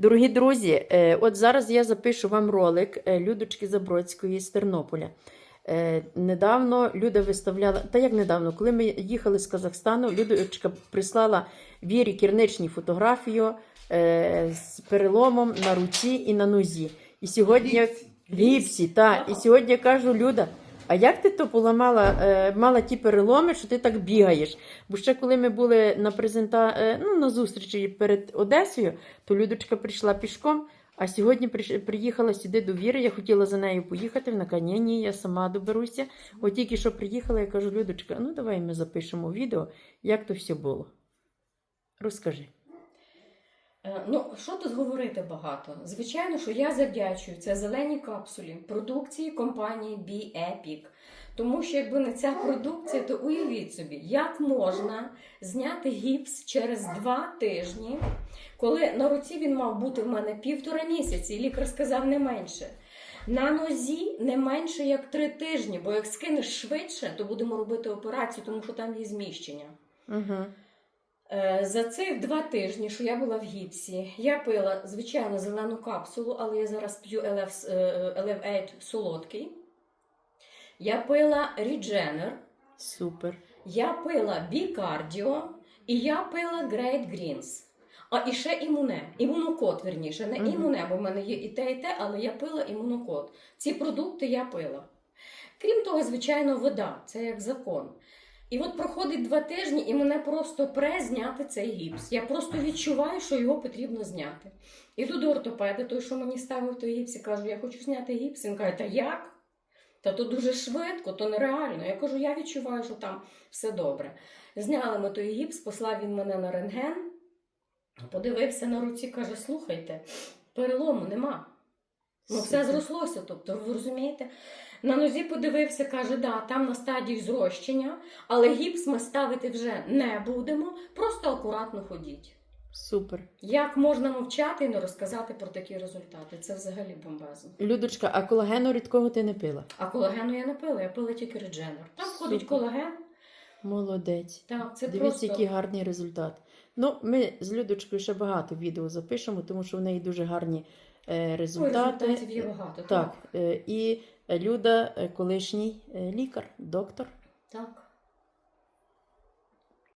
Дорогі друзі, е, от зараз я запишу вам ролик е, Людочки Забродської з Тернополя. Е, Недавно Люда виставляла, та як недавно, коли ми їхали з Казахстану, Людочка прислала Вірі Кірничній фотографію з переломом на руці і на нозі. І сьогодні в гіпсі, та, і сьогодні я кажу, Люда, а як ти то поламала, е, мала ті переломи, що ти так бігаєш? Бо ще коли ми були на презента... е, ну, на зустрічі перед Одесою, то Людочка прийшла пішком, а сьогодні приїхала сюди до Віри. Я хотіла за нею поїхати. Вона каже, ні, ні, я сама доберуся. От тільки що приїхала, я кажу, Людочка, ну давай ми запишемо відео, як то все було. Розкажи. Е, Ну, що тут говорити багато? Звичайно, що я завдячую це зеленій капсулі продукції компанії Be Epic. Тому що якби не ця продукція, то уявіть собі, як можна зняти гіпс через два тижні, коли на руці він мав бути в мене півтора місяці, і лікар сказав не менше. На нозі не менше як три тижні, бо як скинеш швидше, то будемо робити операцію, тому що там є зміщення. Угу. Е, За цих два тижні, що я була в гіпсі, я пила звичайно зелену капсулу, але я зараз п'ю е, LF8 солодкий. Я пила Regener, Супер. я пила Bicardio і я пила Great Greens. А і ще імуне, імунокод, верніше, не імуне, бо в мене є і те, і те, але я пила імунокод. Ці продукти я пила. Крім того, звичайно, вода це як закон. І от проходить два тижні, і мене просто пре зняти цей гіпс. Я просто відчуваю, що його потрібно зняти. Іду до ортопеда, той, що мені ставив той гіпс, і кажу, я хочу зняти гіпс. Він каже, та як? Та то дуже швидко, то нереально. Я кажу, я відчуваю, що там все добре. Зняли ми той гіпс, послав він мене на рентген, подивився на руці, каже: слухайте, перелому нема. Ну, все зрослося, тобто, ви розумієте? На нозі подивився, каже, да, там на стадії зрощення, але гіпс ми ставити вже не будемо, просто акуратно ходіть. Супер. Як можна мовчати і не розказати про такі результати? Це взагалі бомбезно. Людочка, а колагену рідкого ти не пила? А колагену я не пила, я пила тільки редженер. Там входить колаген. Молодець. Так, це Дивіться, просто який гарний результат. Ну, ми з Людочкою ще багато відео запишемо, тому що в неї дуже гарні е, Ой, результати. результатів є багато. Так, е, і Люда, е, колишній е, лікар, доктор. Так.